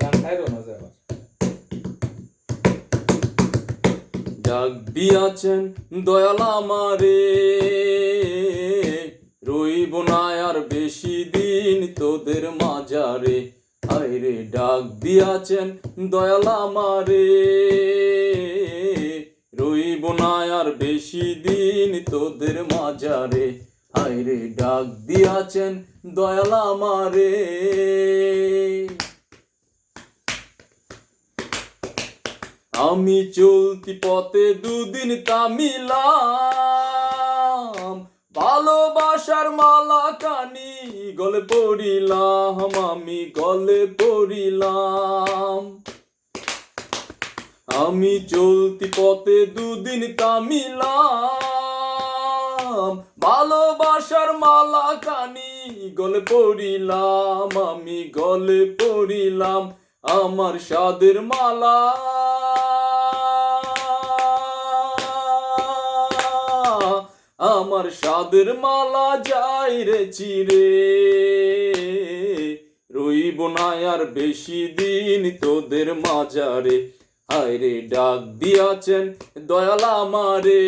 গান খাইরো না যে আবার ডাক দিয়াছেন দয়াল আমারে রইব না আর বেশি দিন তোদের মাজারে আইরে ডাক দিয়াছেন দয়াল আমারে রইব না আর বেশি দিন তোদের মাজারে আইরে ডাক দিয়াছেন দয়াল আমারে আমি চলতি পথে দুদিন তামিলাম ভালোবাসার মালা কানি গলে পড়িলাম, আমি গলে পড়িলাম। আমি চলতি পথে দুদিন তামিলাম ভালোবাসার মালা কানি গলে পড়িলাম, আমি গলে পড়িলাম, আমার সাদের মালা আমার সাদের মালা যাই রে চিরে। রইব না আর বেশি দিন তোদের মাজারে। হায়রে ডাক দিয়াছেন দয়াল আমারে।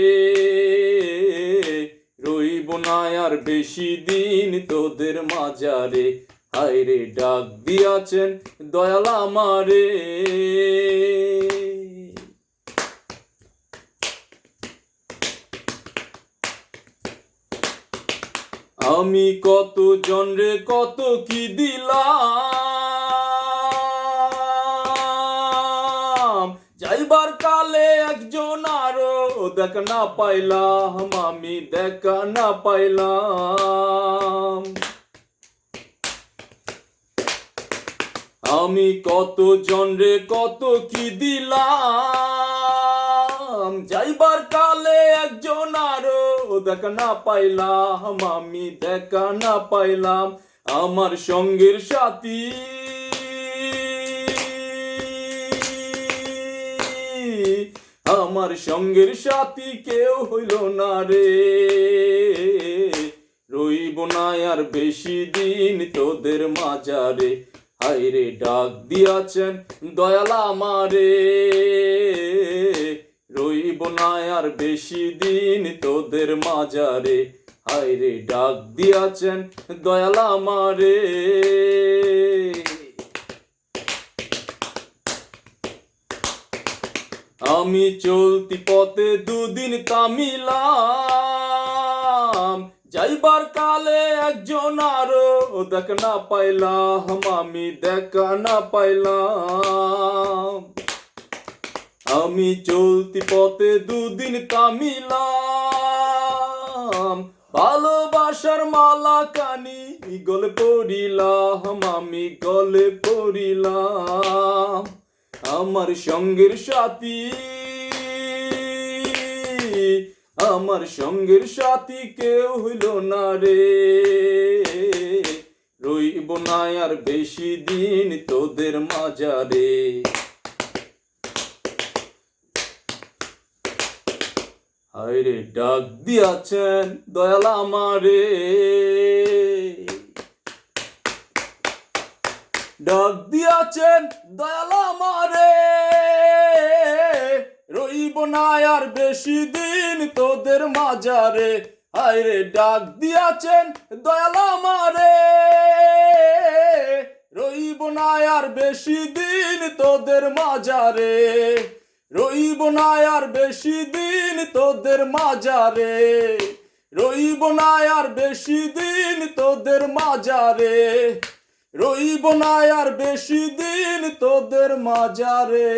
রইব না আর বেশি দিন তোদের মাজারে। হায়রে ডাক দিয়াছেন দয়াল আমারে। আমি কত জনরে কত কি দিলাম? যাইবার কালে একজন আরও দেখ না পাইলাম, আমি দেখা না পাইলাম। আমি কত জনরে কত কি দিলাম? যাইবার কালে একজন আরও দেখা না পাইলাম, আমি দেখা না পাইলাম আমার সঙ্গের সাথী। আমার সঙ্গের সাথী কেউ হইল না রে। রইব না আর বেশি দিন তোদের মাজারে হায়রে ডাক দিয়াছেন দয়াল আমারে। রইব না আর বেশি দিন তোদের মাজারে। হায়রে ডাক দিয়াছেন দয়াল আমারে। আমি চলতি পথে দুদিন তামিলাম যাইবার কালে একজন আরও দেখা না পাইলাম, আমি দেখা না পাইলাম। আমি চলতি পথে দুদিন তামিলাম ভালোবাসার মালা কানি গলে পড়িলাম আমি গলে পড়িলাম আমার সঙ্গের সাথী, আমার সঙ্গের সাথী কেউ হইল না রে। রইব না আর বেশি দিন তোদের মাজারে হায়রে ডাক দিয়াছেন দয়াল আমারে। ডাক দিয়াছেন দয়াল আমারে। রইব না আর বেশি দিন তোদের মাজারে। হায়রে ডাক দিয়াছেন দয়াল আমারে। রইব না আর বেশি দিন তোদের মাজারে। রইব না আর বেশি দিন তোদের মাজারে। রইব না আর বেশি দিন তোদের মাজারে। রইব না আর বেশি দিন তোদের মাজারে।